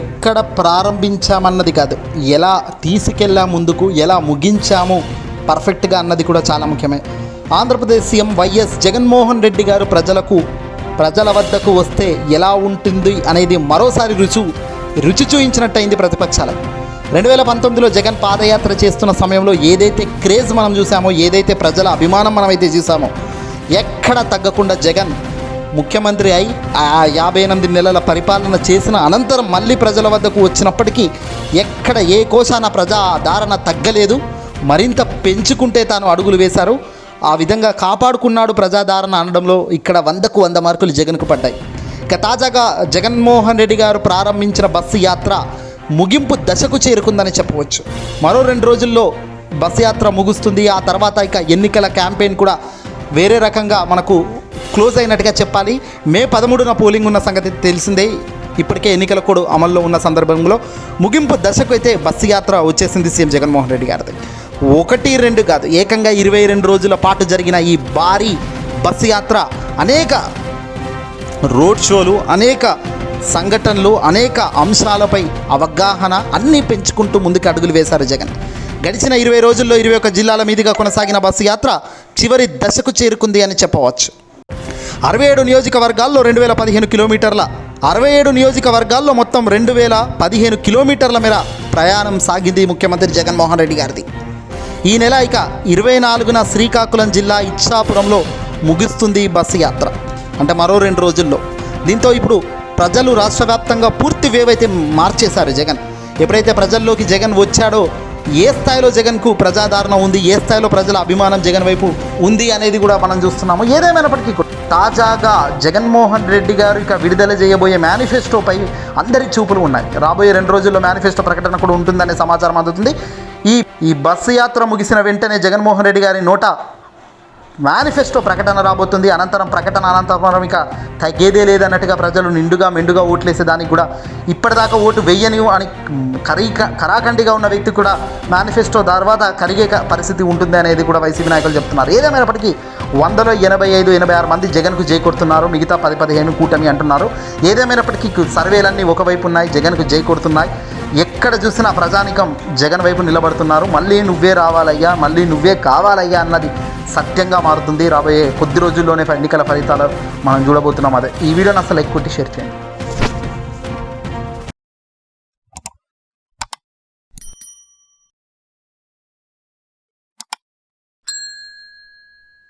ఎక్కడ ప్రారంభించామన్నది కాదు. ఎలా తీసుకెళ్ళా ముందుకు ఎలా ముగించాము పర్ఫెక్ట్గా అన్నది కూడా చాలా ముఖ్యమే. ఆంధ్రప్రదేశ్ సీఎం వైఎస్ జగన్మోహన్ రెడ్డి గారు ప్రజలకు ప్రజల వద్దకు వస్తే ఎలా ఉంటుంది అనేది మరోసారి రుచి రుచి చూయించినట్టయింది ప్రతిపక్షాలకు రెండు వేల పంతొమ్మిదిలో జగన్ పాదయాత్ర చేస్తున్న సమయంలో ఏదైతే క్రేజ్ మనం చూసామో ఏదైతే ప్రజల అభిమానం మనమైతే చూసామో ఎక్కడ తగ్గకుండా జగన్ ముఖ్యమంత్రి అయి ఆ యాభై ఎనిమిది నెలల పరిపాలన చేసిన అనంతరం మళ్ళీ ప్రజల వద్దకు వచ్చినప్పటికీ ఎక్కడ ఏ కోశాన ప్రజా ధారణ తగ్గలేదు. మరింత పెంచుకుంటే తాను అడుగులు వేశారు. ఆ విధంగా కాపాడుకున్నాడు ప్రజాధారణ అనడంలో ఇక్కడ వందకు వంద మార్కులు జగన్కు పడ్డాయి. ఇక తాజాగా జగన్మోహన్ రెడ్డి గారు ప్రారంభించిన బస్సు యాత్ర ముగింపు దశకు చేరుకుందని చెప్పవచ్చు. మరో రెండు రోజుల్లో బస్సు యాత్ర ముగుస్తుంది. ఆ తర్వాత ఇక ఎన్నికల క్యాంపెయిన్ కూడా వేరే రకంగా మనకు క్లోజ్ అయినట్టుగా చెప్పాలి. మే పదమూడున పోలింగ్ ఉన్న సంగతి తెలిసిందే. ఇప్పటికే ఎన్నికల కోడ్ అమల్లో ఉన్న సందర్భంలో ముగింపు దశకు అయితే బస్సు యాత్ర వచ్చేసింది సీఎం జగన్మోహన్ రెడ్డి గారిది. ఒకటి రెండు కాదు ఏకంగా ఇరవై రెండు రోజుల పాటు జరిగిన ఈ భారీ బస్సు యాత్ర అనేక రోడ్ షోలు అనేక సంఘటనలు అనేక అంశాలపై అవగాహన అన్నీ పెంచుకుంటూ ముందుకు అడుగులు వేశారు జగన్. గడిచిన ఇరవై రోజుల్లో ఇరవై ఒక్క జిల్లాల మీదుగా కొనసాగిన బస్సు యాత్ర చివరి దశకు చేరుకుంది అని చెప్పవచ్చు. అరవై ఏడు నియోజకవర్గాల్లో రెండు వేల పదిహేను కిలోమీటర్ల అరవై ఏడు నియోజకవర్గాల్లో మొత్తం రెండు వేల పదిహేను కిలోమీటర్ల మేర ప్రయాణం సాగింది ముఖ్యమంత్రి జగన్మోహన్ రెడ్డి గారిది. ఈ నెల ఇక ఇరవై నాలుగున శ్రీకాకుళం జిల్లా ఇచ్చాపురంలో ముగుస్తుంది బస్సు యాత్ర. అంటే మరో రెండు రోజుల్లో. దీంతో ఇప్పుడు ప్రజలు రాష్ట్ర వ్యాప్తంగా పూర్తి వేవైతే మార్చేశారు జగన్. ఎప్పుడైతే ప్రజల్లోకి జగన్ వచ్చాడో ఏ స్థాయిలో జగన్కు ప్రజాదరణ ఉంది ఏ స్థాయిలో ప్రజల అభిమానం జగన్ వైపు ఉంది అనేది కూడా మనం చూస్తున్నాము. ఏదేమైనప్పటికీ కూడా తాజాగా జగన్మోహన్ రెడ్డి గారు ఇక విడుదల చేయబోయే మేనిఫెస్టోపై అందరి చూపులు ఉన్నాయి. రాబోయే రెండు రోజుల్లో మేనిఫెస్టో ప్రకటన కూడా ఉంటుందనే సమాచారం అందుతుంది. ఈ ఈ బస్సు యాత్ర ముగిసిన వెంటనే జగన్మోహన్ రెడ్డి గారి నోట మేనిఫెస్టో ప్రకటన రాబోతుంది. అనంతరం ప్రకటన అనంతరం ఇక తగ్గేదే లేదన్నట్టుగా ప్రజలు నిండుగా మెండుగా ఓట్లేసే దానికి కూడా ఇప్పటిదాకా ఓటు వెయ్యని అని కరీక కరాఖండిగా ఉన్న వ్యక్తి కూడా మేనిఫెస్టో తర్వాత కరిగే పరిస్థితి ఉంటుంది అనేది కూడా వైసీపీ నాయకులు చెప్తున్నారు. ఏదేమైనప్పటికీ వందలో ఎనభై ఐదు ఎనభై ఆరు మంది జగన్కు జై కొడుతున్నారు మిగతా పది పదిహేను కూటమి అంటున్నారు. ఏదేమైనప్పటికీ సర్వేలన్నీ ఒకవైపు ఉన్నాయి జగన్కు జై కొడుతున్నాయి ఎక్కడ చూసినా ప్రజానికం జగన్ వైపు నిలబడుతున్నారు. మళ్ళీ నువ్వే రావాలయ్యా మళ్ళీ నువ్వే కావాలయ్యా అన్నది సత్యంగా మారుతుంది. రాబోయే కొద్ది రోజుల్లోనే ఎన్నికల ఫలితాలు మనం చూడబోతున్నాం. అదే ఈ వీడియోని అసలు ఎక్కువ షేర్ చేయండి.